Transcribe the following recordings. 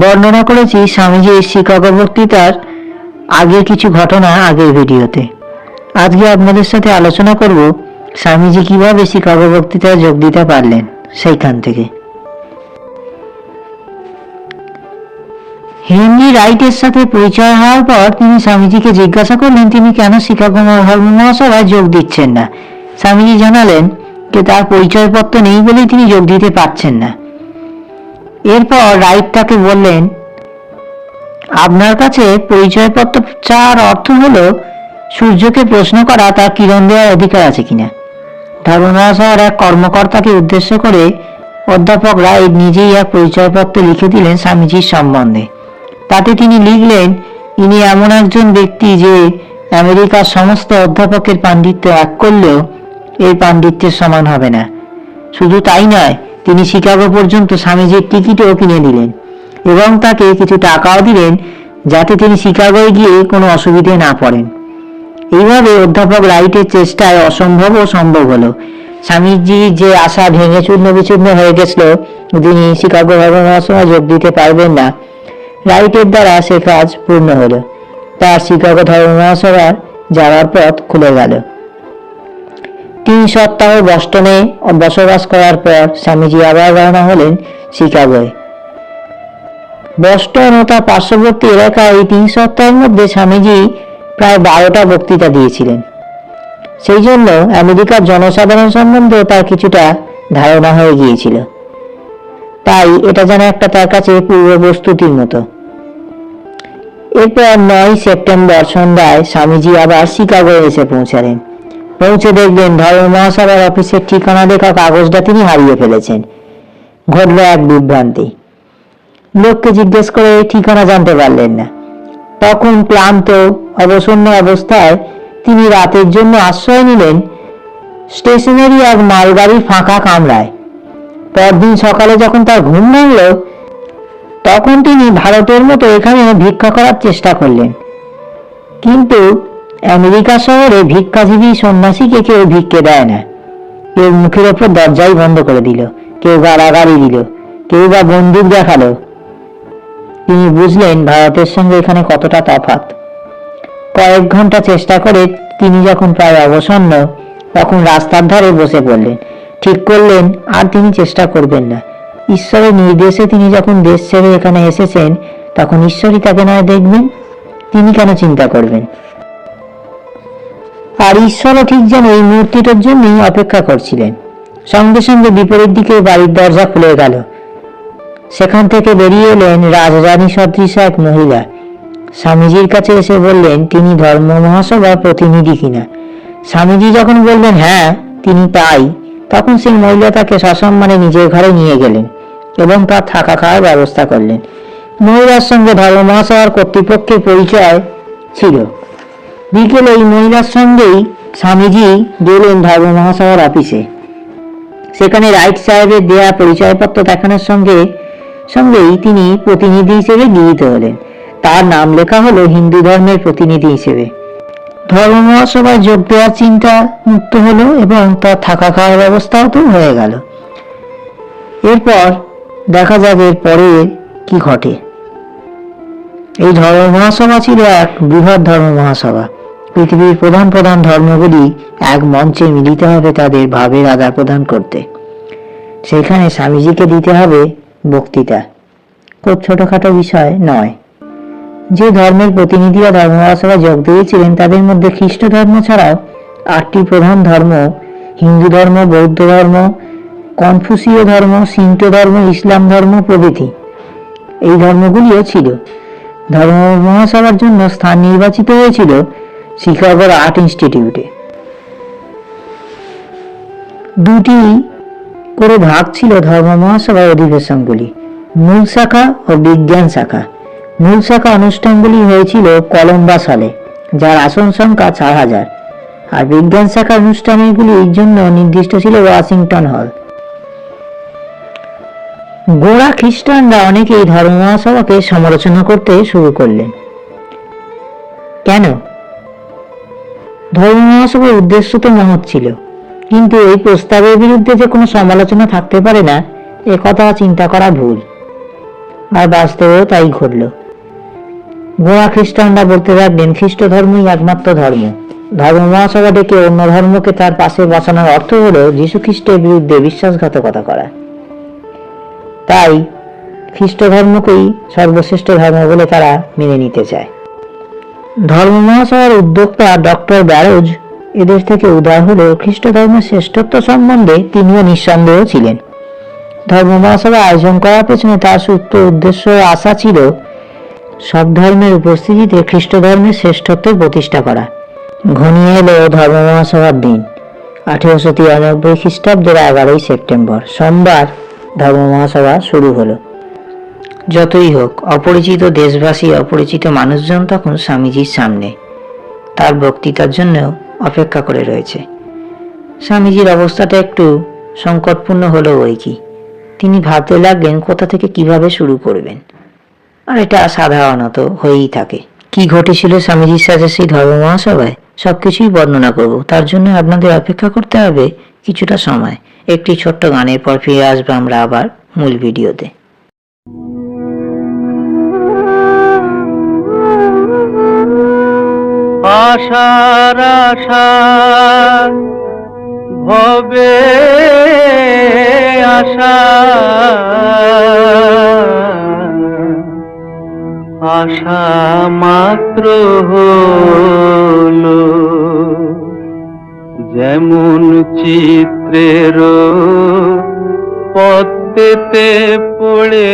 বর্ণনা করেছি স্বামীজির শিকাগো বক্তৃতার আগের কিছু ঘটনা আগের ভিডিওতে। আজকে আপনাদের সাথে আলোচনা করব স্বামীজি কীভাবে শিকাগো বক্তৃতায় যোগ দিতে পারলেন সেইখান থেকে। হেনরি রাইটের সাথে পরিচয় হওয়ার পর তিনি স্বামীজিকে জিজ্ঞাসা করলেন, তিনি কেন শিকাগো ধর্ম মহাসভায় যোগ দিচ্ছেন না? স্বামীজি জানালেন যে, তার পরিচয়পত্র নেই বলেই তিনি যোগ দিতে পারছেন না। এরপর রাইট তাকে বললেন, আপনার কাছে পরিচয়পত্র চার অর্থ হলো, সূর্যকে প্রশ্ন করা তার কিরণ দেওয়ার অধিকার আছে কিনা। ধর্মমহাশয়ের এক কর্মকর্তাকে উদ্দেশ্য করে অধ্যাপক রায় নিজেই এক পরিচয়পত্র লিখে দিলেন স্বামীজির সম্বন্ধে। তাতে তিনি লিখলেন, ইনি এমন একজন ব্যক্তি যে আমেরিকার সমস্ত অধ্যাপকের পাণ্ডিত্য এক করলেও এই পাণ্ডিত্যের সমান হবে না। শুধু তাই নয় তিনি শিকাগো পর্যন্ত স্বামীজির টিকিটও কিনে দিলেন এবং তাকে কিছু টাকাও দিলেন যাতে তিনি শিকাগোয় গিয়ে কোনো অসুবিধে না পড়েন। এইভাবে অধ্যাপক রাইটের চেষ্টায় অসম্ভব ও সম্ভব হলো। স্বামীজি যে আশা ভেঙে চূর্ণ বিচূর্ণ হয়ে গেছিল, তিনি শিকাগো ধর্মমহাসভায় যোগ দিতে পারবেন না। রাইটের দ্বারা সে কাজ পূর্ণ হলো। তার শিকাগো ধর্মমহাসভার যাওয়ার পথ খুলে গেল। তিন সপ্তাহ বস্টনে বসবাস করার পর স্বামীজি আবার রওনা হলেন শিকাগোয়। বস্টন ও তার পার্শ্ববর্তী এলাকায় এই তিন সপ্তাহের মধ্যে স্বামীজি প্রায় বারোটা বক্তৃতা দিয়েছিলেন। সেই জন্য আমেরিকার জনসাধারণ সম্বন্ধেও তার কিছুটা ধারণা হয়ে গিয়েছিল। তাই এটা যেন একটা তার কাছে পূর্ব প্রস্তুতির মতো। এরপর নয় সেপ্টেম্বর সন্ধ্যায় স্বামীজি আবার শিকাগো এসে পৌঁছালেন। পৌঁছে দেখবেন ধর্ম মহাসভার অফিসের ঠিকানা লেখা কাগজটা তিনি হারিয়ে ফেলেছেন। ঘটল এক বিভ্রান্তি। লোককে জিজ্ঞেস করে ঠিকানা জানতে পারলেন না। তখন ক্লান্ত, অবসন্ন অবস্থায় তিনি রাতের জন্য আশ্রয় নিলেন স্টেশনেরই এক মালগাড়ির ফাঁকা কামরায়। পরদিন সকালে যখন তার ঘুম ভাঙল, তখন তিনি ভারতের মতো এখানে ভিক্ষা করার চেষ্টা করলেন। কিন্তু আমেরিকা শহরে ভিক্ষাজীবী সন্ন্যাসীকে কেউ ভিক্ষে দেয় না। কেউ মুখের ওপর দরজাই বন্ধ করে দিল, কেউ গাড়াগাড়ি দিল, কেউ বা বন্দুক দেখাল। তিনি বুঝলেন ভারতের সঙ্গে এখানে কতটা তফাৎ। কয়েক ঘণ্টা চেষ্টা করে তিনি যখন প্রায় অবসন্ন, তখন রাস্তার ধারে বসে পড়লেন। ঠিক করলেন, আর তিনি চেষ্টা করবেন না। ঈশ্বরের নির্দেশে তিনি যখন দেশ ছেড়ে এখানে এসেছেন, তখন ঈশ্বরই তাকে নয় দেখবেন? তিনি কেন চিন্তা করবেন? আর ঈশ্বরও ঠিক যেন এই মূর্তিটার জন্যই অপেক্ষা করছিলেন। সঙ্গে সঙ্গে বিপরীত দিকে বাড়ির দরজা খুলে গেল। সেখান থেকে বেরিয়ে এলেন রাজরানী সদৃশ এক মহিলা। স্বামীজির কাছে এসে বললেন, তিনি ধর্ম মহাসভার প্রতিনিধি কিনা? স্বামীজি যখন বললেন হ্যাঁ তিনি তাই। তখন সেই মহিলা তাকে সসম্মানে নিজের ঘরে নিয়ে গেলেন এবং তার থাকা খাওয়ার ব্যবস্থা করলেন। মহিলার সঙ্গে ধর্ম মহাসভার কর্তৃপক্ষের পরিচয় ছিল। বিকেলে এই মহিলার সঙ্গেই স্বামীজি গেলেন ধর্ম মহাসভার অফিসে। সেখানে রাইট সাহেবের দেয়া পরিচয়পত্র দেখানোর সঙ্গে সঙ্গেই তিনি প্রতিনিধি হিসেবে গৃহীত হলেন। তার নাম লেখা হলো হিন্দু ধর্মের প্রতিনিধি হিসেবে। ধর্ম মহাসভায় যোগ দেওয়ার চিন্তা মুক্ত হলো এবং তার থাকা খাওয়ার ব্যবস্থাও তো হয়ে গেল। এরপর দেখা যাবে পরে কি ঘটে। এই ধর্ম মহাসভা ছিল এক বৃহৎ ধর্ম মহাসভা। পৃথিবীর প্রধান প্রধান ধর্মগুলি এক মঞ্চে মিলিত হবে তাদের ভাবের আদান প্রদান করতে। সেখানে স্বামীজিকে দিতে হবে বক্তৃতা। খুব ছোটখাটো বিষয় নয়। যে ধর্মের প্রতিনিধিরা ধর্ম মহাসভায় যোগ দিয়েছিলেন, তাদের মধ্যে খ্রিস্ট ধর্ম ছাড়াও আটটি প্রধান ধর্ম, হিন্দু ধর্ম, বৌদ্ধ ধর্ম, কনফুসীয় ধর্ম, সিন্টো ধর্ম, ইসলাম ধর্ম প্রভৃতি। এই ধর্মগুলিও ছিল। ধর্ম মহাসভার জন্য স্থান নির্বাচিত হয়েছিল শিকাগোর আর্ট ইনস্টিটিউটে। দুটি করে ভাগ ছিল ধর্ম মহাসভার অধিবেশনগুলি, মূল শাখা ও বিজ্ঞান শাখা। মূল শাখা অনুষ্ঠানগুলি হয়েছিল কলম্বাস হলে, যার আসন সংখ্যা চার হাজার। আর বিজ্ঞান শাখা অনুষ্ঠানগুলির জন্য নির্দিষ্ট ছিল ওয়াশিংটন হল। গোড়া খ্রিস্টানরা অনেকেই ধর্ম মহাসভাকে সমালোচনা করতে শুরু করলেন। কেন? ধর্ম মহাসভার উদ্দেশ্য তো মহৎ ছিল। কিন্তু এই প্রস্তাবের বিরুদ্ধে যে কোনো সমালোচনা থাকতে পারে না, এ কথা চিন্তা করা ভুল। আর বাস্তবেও তাই ঘটল। গোয়া খ্রিস্টানরা বলতে থাকলেন খ্রিস্ট ধর্মই একমাত্র ধর্ম। ধর্ম মহাসভা ডেকে অন্য ধর্মকে তার পাশে বসানোর অর্থ হলো যীশু খ্রিস্টের বিরুদ্ধে বিশ্বাসঘাতকতা করা। তাই খ্রিস্ট ধর্মকেই সর্বশ্রেষ্ঠ ধর্ম বলে তারা মেনে নিতে চায়। ধর্ম মহাসভার উদ্যোক্তা ডক্টর ব্যারোজ এদেশ থেকে উদয় হলেও খ্রিস্ট ধর্মের শ্রেষ্ঠত্ব সম্বন্ধে তিনিও নিঃসন্দেহ ছিলেন। ধর্ম মহাসভা আয়োজন করার পেছনে তার সূত্র উদ্দেশ্য আশা ছিল সব ধর্মের উপস্থিতিতে খ্রিস্ট ধর্মের শ্রেষ্ঠত্বের প্রতিষ্ঠা করা। ঘনিয়ে এলো ধর্ম মহাসভার দিন। আঠেরোশো তিরানব্বই খ্রিস্টাব্দের এগারোই সেপ্টেম্বর, সোমবার ধর্ম মহাসভা শুরু হলো। যতই হোক, অপরিচিত দেশবাসী, অপরিচিত মানুষজন তখন স্বামীজির সামনে। তার বক্তৃতার জন্য অপেক্ষা করে রয়েছে। স্বামীজির অবস্থাটা একটু সংকটপূর্ণ হলো ওই কি। তিনি ভাবতে লাগলেন, কোথা থেকে কীভাবে শুরু করবেন? আর এটা সাধারণত হয়েই থাকে। কি ঘটেছিল স্বামীজির সাথে সেই ধর্ম মহাসভায় সবকিছুই বর্ণনা করব। তার জন্য আপনাদের অপেক্ষা করতে হবে কিছুটা সময়। একটি ছোট্ট গানের পর ফিরে আসব আমরা আবার মূল ভিডিওতে। আশার আশা ভবে আশা। আশা মাত্র হলো যেমন চিত্রের পদ্মেতে পড়ে।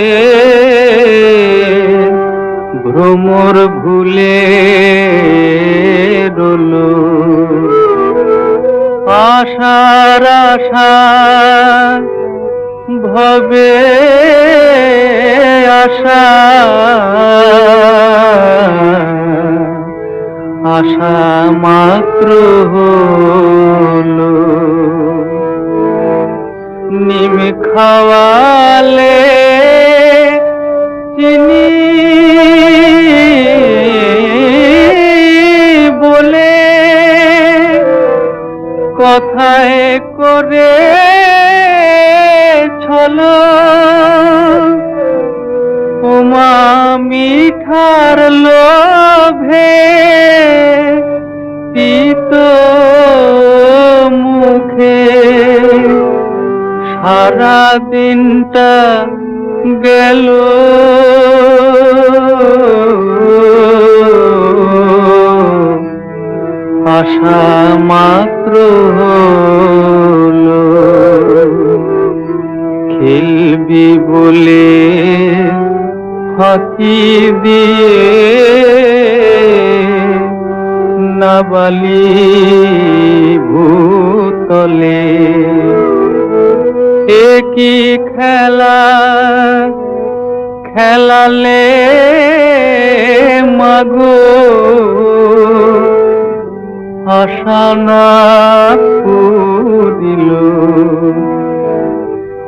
ভ্রমর ভুলে রল আশার আশা ভবে আশা। আশা মাত্র হলো। নিম খাওয়ালে চিনি বলে কথায় করে ছলো। উমা মিঠার লোভে তিত মুখে। সারা দিনটা গেল। আশা মাত্র খেলবি বলে ফাঁকি দিয়ে নাবালি ভূতলে একই খেলা খেলালে মাগো আশানা দিল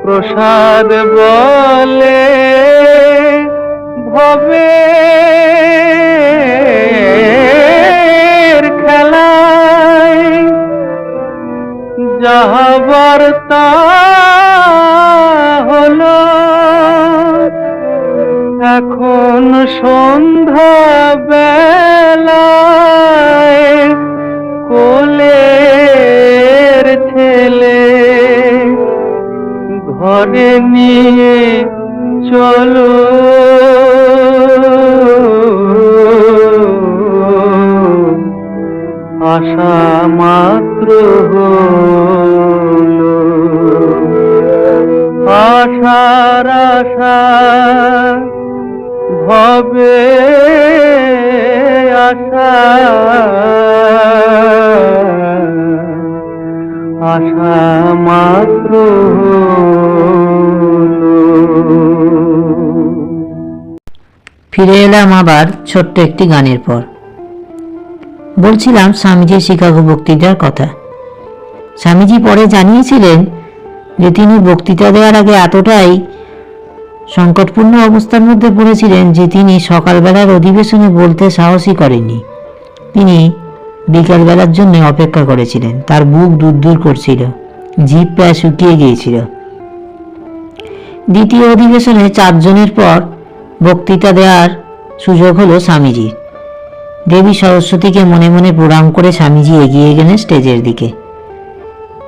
প্রসাদ বলে ভবে খেলায় যাহাবার তা এখন সন্ধ্যা বেলায় কোলের ছেলে ঘরে নিয়ে চলো। আশা মাত্র হলো আশা ভবে আশা। আশা মাত্র ফিরে এলাম আবার ছোট্ট একটি গানের পর। বলছিলাম স্বামীজির শিকাগো বক্তৃতার কথা। স্বামীজি পরে জানিয়েছিলেন যে তিনি বক্তৃতা দেওয়ার আগে এতটাই সংকটপূর্ণ অবস্থার মধ্যে পড়েছিলেন যে তিনি সকালবেলার অধিবেশনে বলতে সাহসই করেননি। তিনি বিকালবেলার জন্য অপেক্ষা করেছিলেন। তার বুক দূর দূর করছিল। জিভ প্রায় শুকিয়ে গিয়েছিল। দ্বিতীয় অধিবেশনে চারজনের পর বক্তৃতা দেওয়ার সুযোগ হলো স্বামীজির। দেবী সরস্বতীকে মনে মনে প্রণাম করে স্বামীজি এগিয়ে গেলেন স্টেজের দিকে।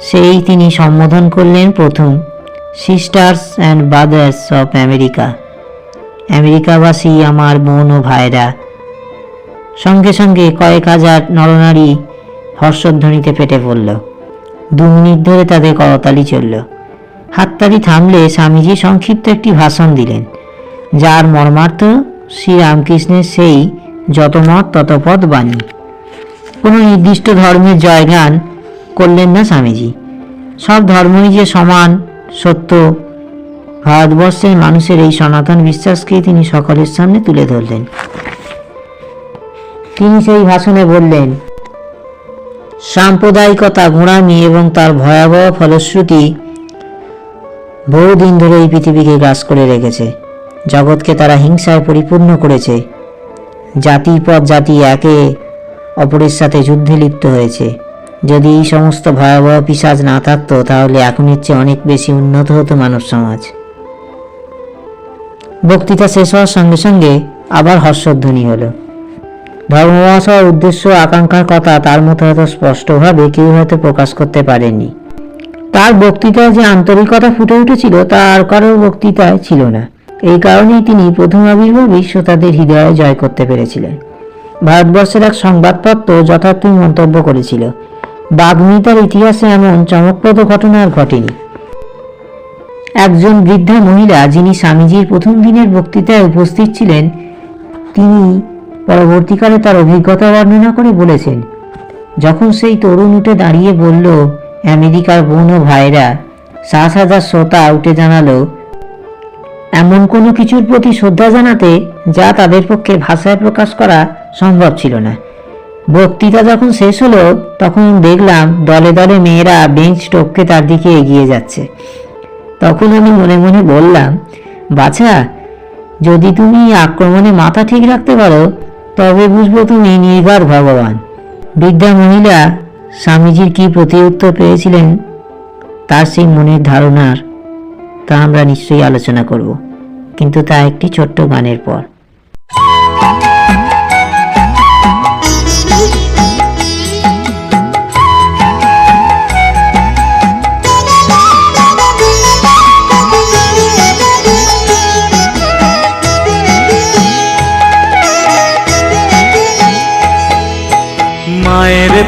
সেই তিনি সম্বোধন করলেন প্রথম sisters and brothers of America আমেরিকাবাসী আমার বোন ও ভাইরা, সঙ্গে সঙ্গে কয়েক হাজার নরনারী হর্ষধ্বনিতে ফেটে পড়ল। দু মিনিট ধরে তাদের করতালি চলল। হাততালি থামলে স্বামীজি সংক্ষিপ্ত একটি ভাষণ দিলেন, যার মর্মার্থ শ্রীরামকৃষ্ণের সেই যত মত তত পদ বাণী। কোনো নির্দিষ্ট ধর্মের জয়গান করলেন না স্বামীজি। সব ধর্মই যে সমান, সত্য, ভারতবর্ষের মানুষের এই সনাতন বিশ্বাসকেই তিনি সকলের সামনে তুলে ধরলেন। তিনি সেই ভাষণে বললেন, সাম্প্রদায়িকতা গোঁড়ামি এবং তার ভয়াবহ ফলশ্রুতি বহুদিন ধরে এই পৃথিবীকে গ্রাস করে রেখেছে। জগৎকে তারা হিংসায় পরিপূর্ণ করেছে। জাতি পর জাতি একে অপরের সাথে যুদ্ধে লিপ্ত হয়েছে। যদি এই সমস্ত ভয়াবহ পিসাজ না থাকতো, তাহলে এখনের চেয়ে অনেক বেশি উন্নত হতো মানব সমাজ। বক্তৃতা শেষ হওয়ার সঙ্গে সঙ্গে আবার হর্ষধ্বনি হলো। ধর্মবাস উদ্দেশ্য আকাঙ্ক্ষার কথা তার মতো হয়তো স্পষ্টভাবে কেউ হয়তো প্রকাশ করতে পারেনি তার বক্তৃতায় যে আন্তরিকতা ফুটে উঠেছিল তা আর কারোর বক্তৃতায় ছিল না। এই কারণেই তিনি প্রথম আবির্ভাবেই শ্রোতাদের হৃদয়ে জয় করতে পেরেছিলেন। ভারতবর্ষের এক সংবাদপত্র যথার্থই মন্তব্য করেছিল বাগ্মিতার ইতিহাসে এমন চমকপ্রদ ঘটনা আর ঘটেনি। একজন বৃদ্ধা মহিলা যিনি স্বামীজির প্রথম দিনের বক্তৃতায় উপস্থিত ছিলেন, তিনি পরবর্তীকালে তার অভিজ্ঞতা বর্ণনা করে বলেছেন, যখন সেই তরুণ উঠে দাঁড়িয়ে বলল, আমেরিকার বোন ও ভাইরা, সাত হাজার শ্রোতা উঠে জানালো, এমন কোনো কিছুর প্রতি শ্রদ্ধা জানাতে যা তাদের পক্ষে ভাষায় প্রকাশ করা সম্ভব ছিল না। বক্তৃতা যখন শেষ হলো, তখন দেখলাম দলে দলে মেয়েরা বেঞ্চ টপকে তার দিকে এগিয়ে যাচ্ছে। তখন আমি মনে মনে বললাম, বাছা, যদি তুমি আক্রমণে মাথা ঠিক রাখতে পারো, তবে বুঝব তুমি নির্ঘাত ভগবান। বৃদ্ধা মহিলা স্বামীজির কি প্রতিউত্তর পেয়েছিলেন, তার সেই মনের ধারণার তা আমরা নিশ্চয়ই আলোচনা করব। কিন্তু তা একটি ছোট্ট গানের পর।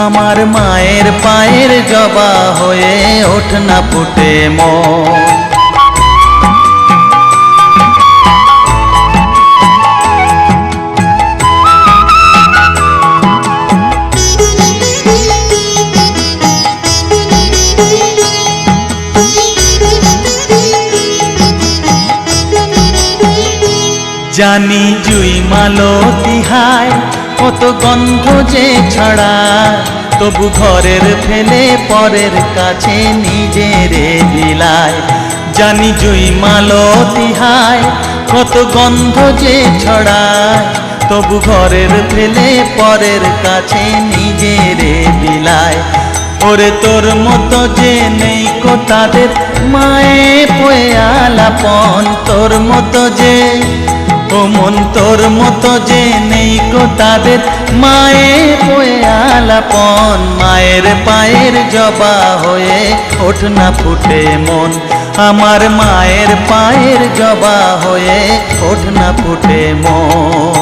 আমার মায়ের পায়ের জবা হয়ে ওঠ না ফুটে মন জানি জুই মালো তিহায় কত গন্ধ যে ছড়া, তবু ঘরের ফেলে পরের কাছে নিজেরে বিলায় জানি জুই মালো তিহায় কত গন্ধ যে ছড়ায়। তবু ঘরের ফেলে পরের কাছে নিজেরে বিলায় ওরে তোর মতো যে নেই কো তাদের, মায়ে পয়ে আলাপন। তোর মতো যে ও মন তোর মতো যে নেই গো তাদের মায়ের বয়ে আলাপন, মায়ের পায়ের জবা হয়ে ওঠ না ফুটে মন। আমার মায়ের পায়ের জবা হয়ে ওঠ না ফুটে মন।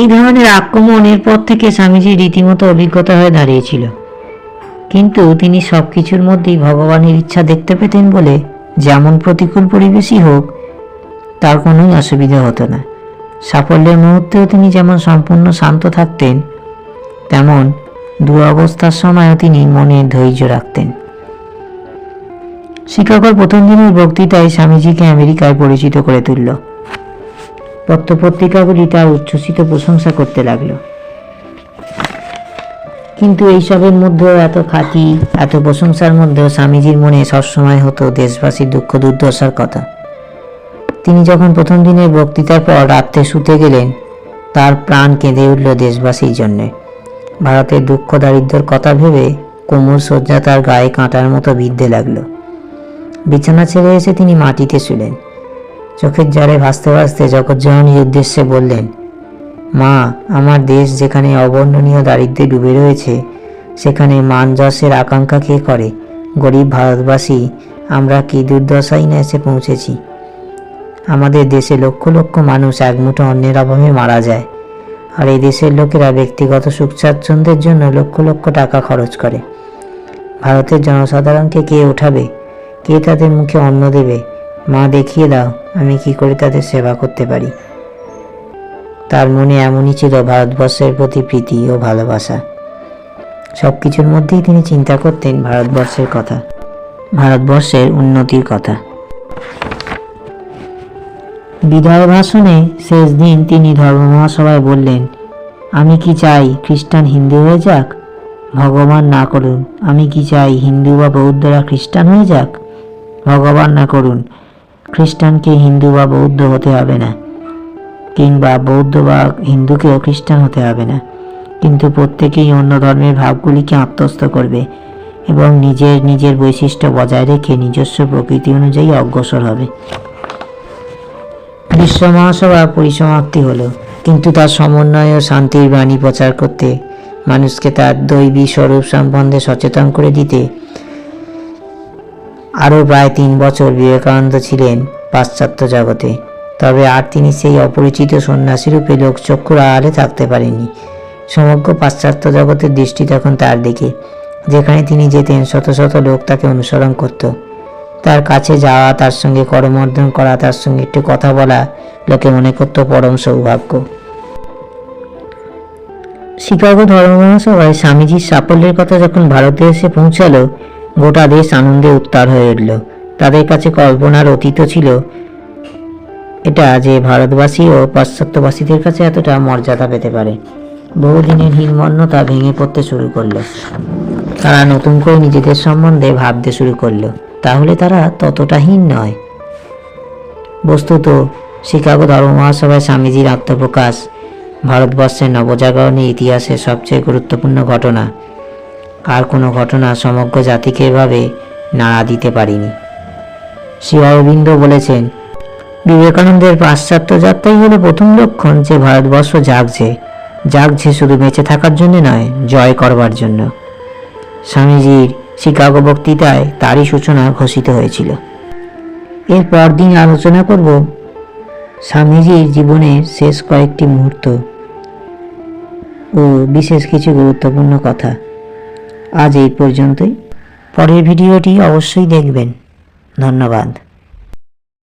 এই ধরনের আক্রমণ এরপর থেকে স্বামীজি রীতিমতো অভিজ্ঞতা হয়ে দাঁড়িয়েছিল। কিন্তু তিনি সব কিছুর মধ্যেই ভগবানের ইচ্ছা দেখতে পেতেন বলে যেমন প্রতিকূল পরিবেশই হোক, তার কোনোই অসুবিধা হতো না। সাফল্যের মুহূর্তেও তিনি যেমন সম্পূর্ণ শান্ত থাকতেন, তেমন দুরবস্থার সময়ও তিনি মনে ধৈর্য রাখতেন। শিকাগোর প্রথম দিনের বক্তৃতায় স্বামীজিকে আমেরিকায় পরিচিত করে তুলল। পত্রপত্রিকাগুলি তার উচ্ছ্বসিত প্রশংসা করতে লাগল। কিন্তু এইসবের মধ্যেও এত খ্যাতি এত প্রশংসার মধ্যেও স্বামীজির মনে সবসময় হতো দেশবাসীর দুঃখ দুর্দশার কথা। তিনি যখন প্রথম দিনের বক্তৃতার পর রাত্রে শুতে গেলেন, তার প্রাণ কেঁদে উঠল দেশবাসীর জন্যে। ভারতের দুঃখ দারিদ্র্যের কথা ভেবে কোমর শয্যা তার গায়ে কাঁটার মতো বিদ্ধে লাগল। বিছানা ছেড়ে এসে তিনি মাটিতে শুলেন। চোখের জলে ভাসতে ভাসতে জগৎজননীর উদ্দেশ্যে বললেন, মা, আমার দেশ যেখানে অবর্ণনীয় দারিদ্র্যে ডুবে রয়েছে, সেখানে মান যশের আকাঙ্ক্ষা কে করে? গরিব ভারতবাসী, আমরা কি দুর্দশাই না এসে পৌঁছেছি? আমাদের দেশে লক্ষ লক্ষ মানুষ একমুঠো অন্যের অভাবে মারা যায়, আর এই দেশের লোকেরা ব্যক্তিগত সুখ স্বাচ্ছন্দ্যের জন্য লক্ষ লক্ষ টাকা খরচ করে। ভারতের জনসাধারণকে কে ওঠাবে? কে তাদের মুখে অন্ন দেবে? মা দেখিয়ে দাও, আমি কি করে তাদের সেবা করতে পারি। তার মনে এমনই ছিল ভারতবর্ষের প্রতি প্রীতি ও ভালোবাসা। সব কিছুর মধ্যেই তিনি চিন্তা করতেন ভারতবর্ষের কথা, ভারতবর্ষের উন্নতির কথা। বিদায় ভাষণে শেষ দিন তিনি ধর্ম মহাসভায় বললেন, আমি কি চাই খ্রিস্টান হিন্দু হয়ে যাক? ভগবান না করুন, আমি কি চাই হিন্দু বা বৌদ্ধরা খ্রিস্টান হয়ে যাক? ভগবান না করুন খ্রিস্টানকে হিন্দু বা বৌদ্ধ হতে হবে না। কিংবা বৌদ্ধ বা হিন্দুকেও খ্রিস্টান হতে হবে না। কিন্তু প্রত্যেকেই অন্য ধর্মের ভাবগুলিকে আত্মস্থ করবে এবং নিজের নিজের বৈশিষ্ট্য বজায় রেখে নিজস্ব প্রকৃতি অনুযায়ী অগ্রসর হবে। বিশ্ব মহাসভা পরিসমাপ্তি হলো, কিন্তু তার সমন্বয় ও শান্তির বাণী প্রচার করতে মানুষকে তার দৈবী স্বরূপ সম্বন্ধে সচেতন করে দিতে আরও প্রায় তিন বছর বিবেকানন্দ ছিলেন পাশ্চাত্য জগতে। তবে আর তিনি সেই অপরিচিত সন্ন্যাসী রূপে লোকচক্ষুর আড়ালে থাকতে পারেননি। সমগ্র পাশ্চাত্য জগতের দৃষ্টি তখন তার দিকে, যেখানে তিনি যেতেন শত শত লোক তাকে অনুসরণ করত। তার কাছে যাওয়া, তার সঙ্গে করমর্দন করা, তার সঙ্গে একটু কথা বলা লোকে মনে করত পরম সৌভাগ্য। শিকাগো ধর্ম মহাসভায় স্বামীজির সাফল্যের কথা যখন ভারতে এসে পৌঁছালো গোটা দেশ আনন্দে উত্তার হয়ে উঠল। তাদের কাছে কল্পনার অতীত ছিল। এটা যে ভারতবাসী ও পাশ্চাত্যবাসীদের কাছে এতটা মর্যাদা পেতে পারে। বহুদিনের হীনমন্যতা ভেঙে পড়তে শুরু করল। তারা নতুন করে নিজেদের সম্বন্ধে ভাবতে শুরু করল। তাহলে তারা ততটা হীন নয়। বস্তুত শিকাগো ধর্ম মহাসভায় স্বামীজির আত্মপ্রকাশ, ভারতবর্ষের নবজাগরণের ইতিহাসে সবচেয়ে গুরুত্বপূর্ণ ঘটনা। আর কোনো ঘটনা সমগ্র জাতিকে এভাবে নাড়া দিতে পারিনি। শ্রী অরবিন্দ বলেছেন, বিবেকানন্দের পাশ্চাত্য যাত্রাই হলো প্রথম লক্ষণ যে ভারতবর্ষ জাগছে। জাগছে শুধু বেঁচে থাকার জন্য নয়, জয় করবার জন্য। স্বামীজির শিকাগো বক্তৃতায় তারই সূচনা ঘোষিত হয়েছিল। এর পরদিন আলোচনা করব স্বামীজির জীবনের শেষ কয়েকটি মুহূর্ত ও বিশেষ কিছু গুরুত্বপূর্ণ কথা। আজ এই পর্যন্তই। পরের ভিডিওটি অবশ্যই দেখবেন। ধন্যবাদ।